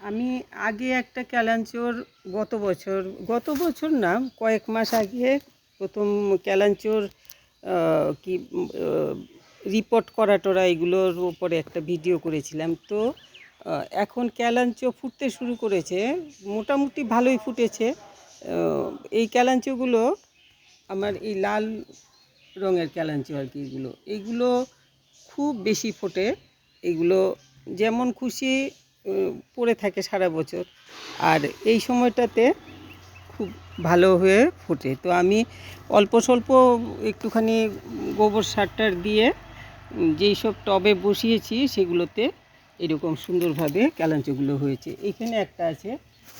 আমি আগে একটা ক্যালাঞ্চোর গত বছর গত বছর না, কয়েক মাস আগে প্রথম ক্যালাঞ্চোর কি রিপোর্ট করা টোরা এগুলোর ওপরে একটা ভিডিও করেছিলাম। তো এখন ক্যালাঞ্চো ফুটতে শুরু করেছে, মোটামুটি ভালোই ফুটেছে। এই ক্যালাঞ্চোগুলো আমার এই লাল রঙের ক্যালাঞ্চো আর কি এগুলো এইগুলো খুব বেশি ফোটে। এগুলো যেমন খুশি পড়ে থাকে সারা বছর। আর এই সময়টাতে খুব ভালো হয়ে ফোটে। তো আমি অল্প স্বল্প একটুখানি গোবর সারটার দিয়ে যেই সব টবে বসিয়েছি সেগুলোতে এরকম সুন্দরভাবে ক্যালাঞ্চোগুলো হয়েছে। এখানে একটা আছে,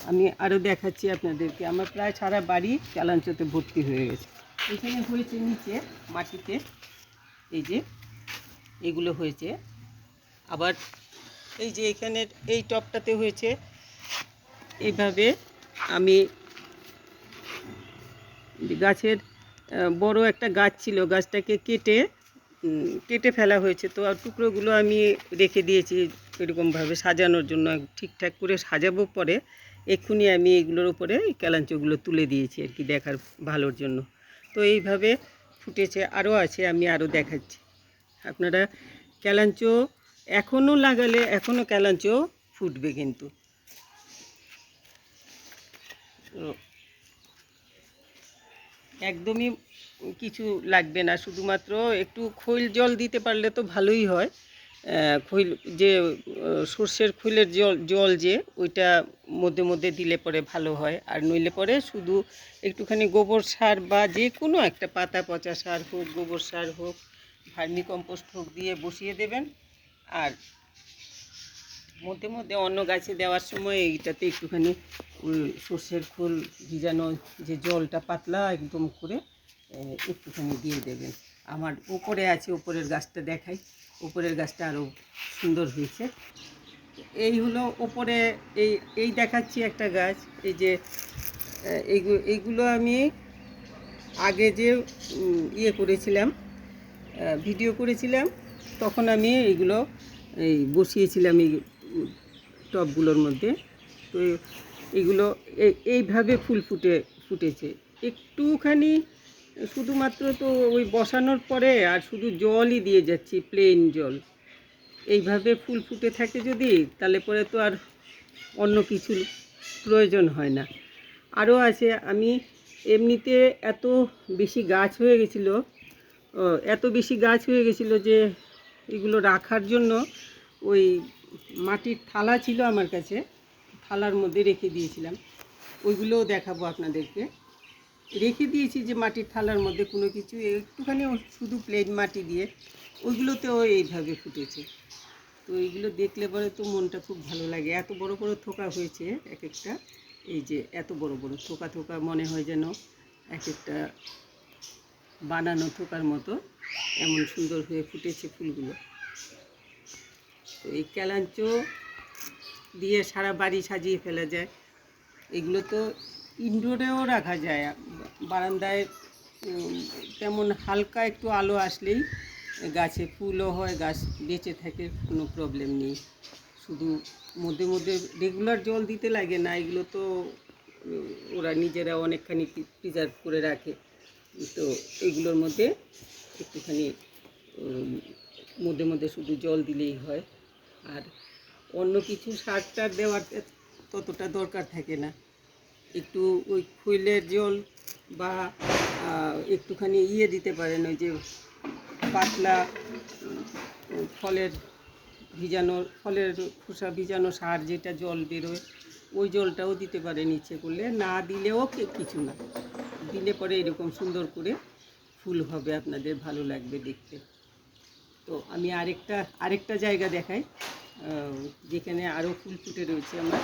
আমি আরও দেখাচ্ছি আপনাদেরকে। আমার প্রায় সারা বাড়ি ক্যালাঞ্চতে ভর্তি হয়ে গেছে। এখানে হয়েছে নিচে মাটিতে, এই যে এগুলো হয়েছে। আবার এই যে এখানে এই টপটাতে হয়েছে। এইভাবে আমি গাছের বড় একটা গাছ ছিল, গাছটাকে কেটে কেটে ফেলা হয়েছে। তো আর টুকরোগুলো আমি রেখে দিয়েছি এরকমভাবে সাজানোর জন্য ঠিকঠাক করে সাজাবো পরে। এক্ষুনি আমি এগুলোর উপরে ক্যালাঞ্চোগুলো তুলে দিয়েছি আর কি দেখার ভালোর জন্য। তো এইভাবে ফুটেছে, আরও আছে, আমি আরও দেখাচ্ছি। আপনারা ক্যালাঞ্চো এখনও লাগালে এখনও ক্যালাঞ্চো ফুটবে কিন্তু। একদমই কিছু লাগবে না, শুধুমাত্র একটু খৈল জল দিতে পারলে তো ভালোই হয়। খৈল যে সর্ষের খৈলের জল জল যে, ওইটা মধ্যে মধ্যে দিলে পরে ভালো হয়। আর নইলে পরে শুধু একটুখানি গোবর সার বা যে কোনো একটা পাতা, পচা সার হোক, গোবর সার হোক ভার্মি কম্পোস্ট হোক দিয়ে বসিয়ে দেবেন। আর মধ্যে মধ্যে অন্য গাছে দেওয়ার সময় এইটাতে একটুখানি ওই সর্ষের খোল ভিজানো যে জলটা পাতলা একদম করে একটুখানি দিয়ে দেবেন। আমার উপরে আছে, উপরের গাছটা দেখাই। উপরের গাছটা আরও সুন্দর হয়েছে। এই হলো উপরে, এই এই দেখাচ্ছি একটা গাছ। এই যে এইগুলো আমি আগে যে ইয়ে করেছিলাম ভিডিও করেছিলাম তখন আমি এইগুলো এই বসিয়েছিলাম এই উম, টবগুলোর মধ্যে। তো এগুলো এই- এইভাবে ফুল ফুটে ফুটেছে। একটুখানি শুধুমাত্র তো ওই বসানোর পরে আর শুধু জলই দিয়ে যাচ্ছি প্লেন জল। এইভাবে ফুল ফুটে থাকে যদি তাহলে পরে তো আর অন্য কিছুর প্রয়োজন হয় না। আরও আছে আমি এমনিতে এত বেশি গাছ হয়ে গেছিল এত বেশি গাছ হয়ে গেছিল যে এগুলো রাখার জন্য ওই মাটির থালা ছিল আমার কাছে, থালার মধ্যে রেখে দিয়েছিলাম। ওইগুলোও দেখাবো আপনাদেরকে। রেখে দিয়েছি যে মাটির থালার মধ্যে কোনো কিছু, একটুখানি শুধু প্লেন মাটি দিয়ে। ওইগুলোতেও এইভাবে ফুটেছে। তো এইগুলো দেখলে পরে তো মনটা খুব ভালো লাগে। এত বড় বড় থোকা হয়েছে এক একটা। এই যে এত বড় বড় থোকা থোকা মনে হয় যেন এক একটা বানানো থোকার মতো এমন সুন্দর হয়ে ফুটেছে ফুলগুলো। তো এই ক্যালাঞ্চো দিয়ে সারা বাড়ি সাজিয়ে ফেলা যায়। এগুলো তো ইনডোরেও রাখা যায়। বারান্দায় তেমন হালকা একটু আলো আসলেই গাছে ফুলও হয়, গাছ বেঁচে থাকে, কোনো প্রবলেম নেই। শুধু মধ্যে মধ্যে রেগুলার জল দিতে লাগে না, এগুলো তো ওরা নিজেরা অনেকখানি প্রিজার্ভ করে রাখে। তো এগুলোর মধ্যে একটুখানি মধ্যে মধ্যে শুধু জল দিলেই হয়। আর অন্য কিছু সার টার দেওয়ার ততটা দরকার থাকে না। একটু ওই খৈলের জল বা একটুখানি ইয়ে দিতে পারেন, ওই যে পাতলা ফলের ভিজানো, ফলের খোসা ভিজানো সার যেটা জল বেরোয়, ওই জলটাও দিতে পারেন ইচ্ছে করলে। না দিলেও কিছু না। দিলে পরে এরকম সুন্দর করে ফুল হবে, আপনাদের ভালো লাগবে দেখতে। তো আমি আরেকটা আরেকটা জায়গা দেখাই। যেখানে আরও ফুল ফুটে রয়েছে আমার।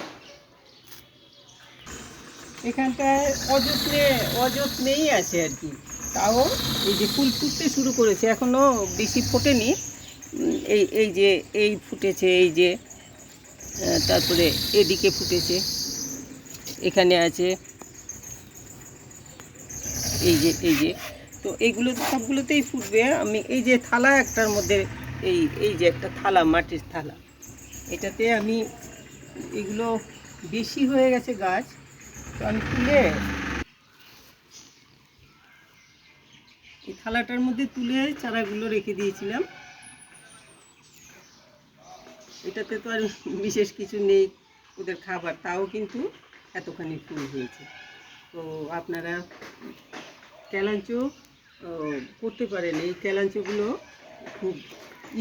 এখানটায় অযত্নে, অযত্নেই আছে আর কি। তাও এই যে ফুল ফুটতে শুরু করেছে এখনও বেশি ফোটেনি। এই এই যে, এই ফুটেছে, এই যে তারপরে এদিকে ফুটেছে। এখানে আছে এই যে এই যে। তো এইগুলো সবগুলোতেই ফুটবে। আমি এই যে থালা একটার মধ্যে, এই এই যে একটা থালা, মাটির থালা। এটাতে আমি এগুলো বেশি হয়ে গেছে গাছ, তো আমি তুলে এই থালাটার মধ্যে তুলে চারাগুলো রেখে দিয়েছিলাম। এটাতে তো আর বিশেষ কিছু নেই, ওদের খাবার। তাও কিন্তু এতখানি ফুল হয়েছে। তো আপনারা ক্যালাঞ্চো করতে পারেন। এই ক্যালাঞ্চোগুলো খুব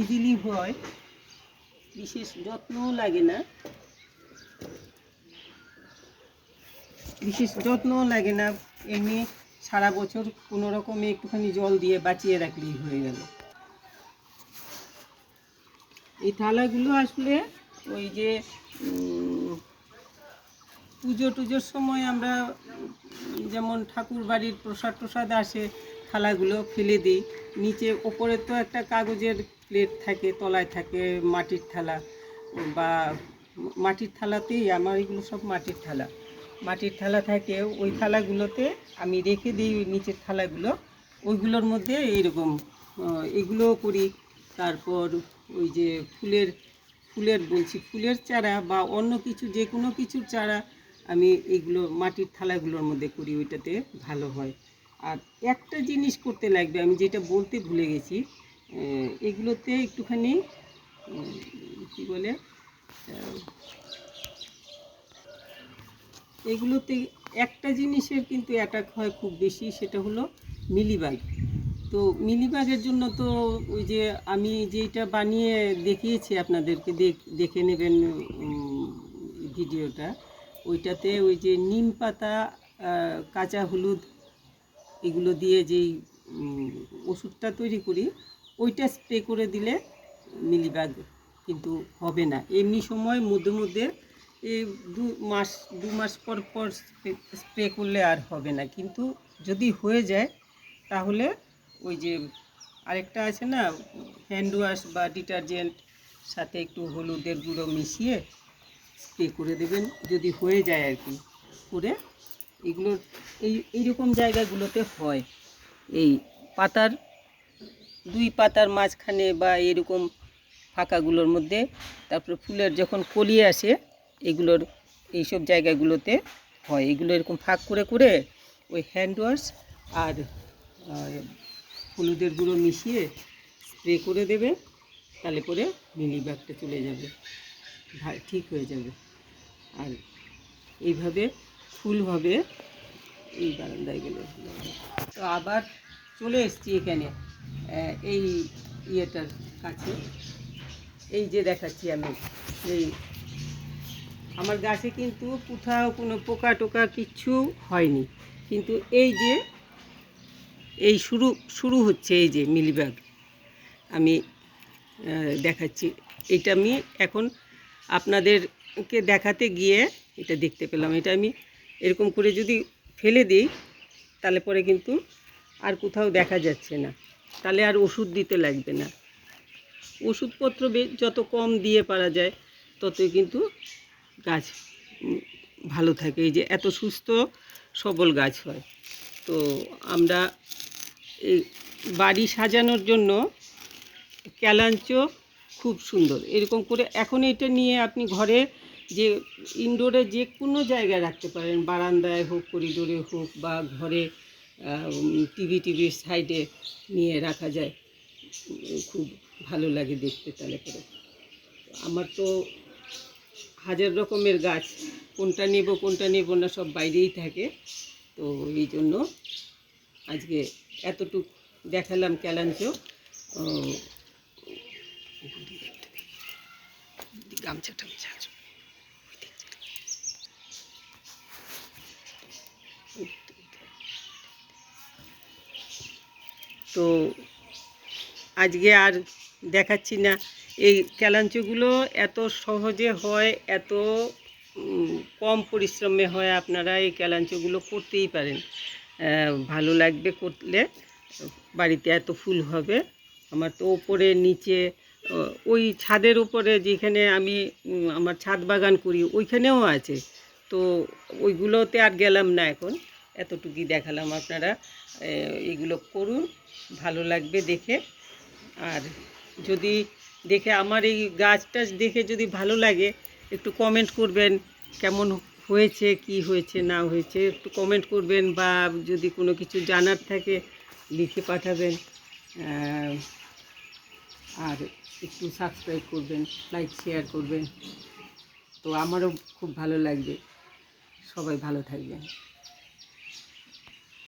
ইজিলি হয়। বিশেষ যত্নও লাগে না। বিশেষ যত্নও লাগে না। এমনি সারা বছর কোনো রকমে একটুখানি জল দিয়ে বাঁচিয়ে রাখলেই হয়ে গেল। এই থালাগুলো আসলে ওই যে পুজো টুজোর সময় আমরা যেমন ঠাকুর বাড়ির প্রসাদ প্রসাদ আসে থালাগুলো ফেলে দিই। নিচে ওপরে তো একটা কাগজের প্লেট থাকে তলায় থাকে মাটির থালা। বা মাটির থালাতেই আমার এগুলো সব মাটির থালা। মাটির থালা থাকে ওই থালাগুলোতে আমি রেখে দিই ওই নিচের থালাগুলো। ওইগুলোর মধ্যে এইরকম আহ, এগুলোও করি। তারপর ওই যে ফুলের ফুলের বলছি ফুলের চারা বা অন্য কিছু যে কোনো কিছুর চারা আমি এগুলো মাটির থালাগুলোর মধ্যে করি, ওইটাতে ভালো হয়। আর একটা জিনিস করতে লাগবে, আমি যেটা বলতে ভুলে গেছি এগুলোতে একটুখানি কি বলে এগুলোতে একটা জিনিসের কিন্তু অ্যাটাক হয় খুব বেশি, সেটা হলো মিলিবাগ। তো মিলিবাগের জন্য তো ওই যে আমি যেটা বানিয়ে দেখিয়েছি আপনাদেরকে, দেখে নেবেন ভিডিওটা। ওইটাতে ওই যে নিম পাতা কাঁচা হলুদ এগুলো দিয়ে যেই ওষুধটা তৈরি করি, ওইটা স্প্রে করে দিলে মিলিবাগ কিন্তু হবে না। এমনি সময় মধ্যে মধ্যে এই দু মাস দু মাস পর পর স্প্রে করলে আর হবে না। কিন্তু যদি হয়ে যায়, তাহলে ওই যে আরেকটা আছে না হ্যান্ড ওয়াশ বা ডিটারজেন্ট সাথে একটু হলুদের গুঁড়ো মিশিয়ে স্প্রে করে দেবেন, যদি হয়ে যায় আর কি, করে এগুলোর এই, এইরকম জায়গাগুলোতে হয়। এই পাতার, দুই পাতার মাঝখানে বা এরকম ফাঁকাগুলোর মধ্যে, তারপরে ফুলের যখন কলি আসে, এগুলোর এইসব জায়গাগুলোতে হয়। এগুলো এরকম ফাঁক করে করে ওই হ্যান্ড ওয়াশ আর হলুদের গুঁড়ো মিশিয়ে স্প্রে করে দেবে, তাহলে করে মিলিবাগটা চলে যাবে। ভা- ঠিক হয়ে যাবে। আর এইভাবে ফুল হবে। এই বারান্দায় গেলে তো আবার চলে এসেছি এখানে এই ইয়েটার কাছে। এই যে দেখাচ্ছি আমি, এই আমার গাছে কিন্তু কোথাও কোনো পোকা টোকা কিচ্ছু হয়নি। কিন্তু এই যে, এই শুরু শুরু হচ্ছে এই যে মিলিবাগ। আমি দেখাচ্ছি। এটা আমি এখন আপনাদেরকে দেখাতে গিয়ে এটা দেখতে পেলাম। এটা আমি এরকম করে যদি ফেলে দিই, তাহলে পরে কিন্তু আর কোথাও দেখা যাচ্ছে না। তাহলে আর ওষুধ দিতে লাগবে না। ওষুধপত্র যত কম দিয়ে পারা যায়, ততই কিন্তু গাছ ভালো থাকে। এই যে এত সুস্থ সবল গাছ হয়। তো আমরা এই বাড়ি সাজানোর জন্য ক্যালাঞ্চ খুব সুন্দর। এরকম করে এখন এটা নিয়ে আপনি ঘরে যে ইনডোরে যে কোনো জায়গায় রাখতে পারেন, বারান্দায় হোক করিডোরে হোক বা ঘরে টিভি টিভির সাইডে নিয়ে রাখা যায়। খুব ভালো লাগে দেখতে তাহলে করে। আমার তো হাজার রকমের গাছ, কোনটা নেব কোনটা নেব না সব বাইরেই থাকে। তো এই জন্য আজকে এতটুক দেখালাম ক্যালাঞ্চ তো আজকে আর দেখাচ্ছি না। এই ক্যালাঞ্চগুলো এত সহজে হয়, এত কম পরিশ্রমে হয় আপনারা এই ক্যালাঞ্চগুলো করতেই পারেন। ভালো লাগবে করলে বাড়িতে এত ফুল হবে। আমার তো ওপরে, নিচে ওই ছাদের উপরে যেখানে আমি আমার ছাদ বাগান করি, ওইখানেও আছে। তো ওইগুলোতে আর গেলাম না এখন। এতটুকুই দেখালাম আপনারা। এগুলো করুন, ভালো লাগবে দেখে। আর যদি দেখে আমার এই গাছ টাছ দেখে যদি ভালো লাগে, একটু কমেন্ট করবেন, কেমন হয়েছে, কি হয়েছে, না হয়েছে, একটু কমেন্ট করবেন বা যদি কোনো কিছু জানার থাকে, লিখে পাঠাবেন। আর একটু সাবস্ক্রাইব করবেন লাইক শেয়ার করবেন। তো আমারও খুব ভালো লাগবে। সবাই ভালো থাকবেন।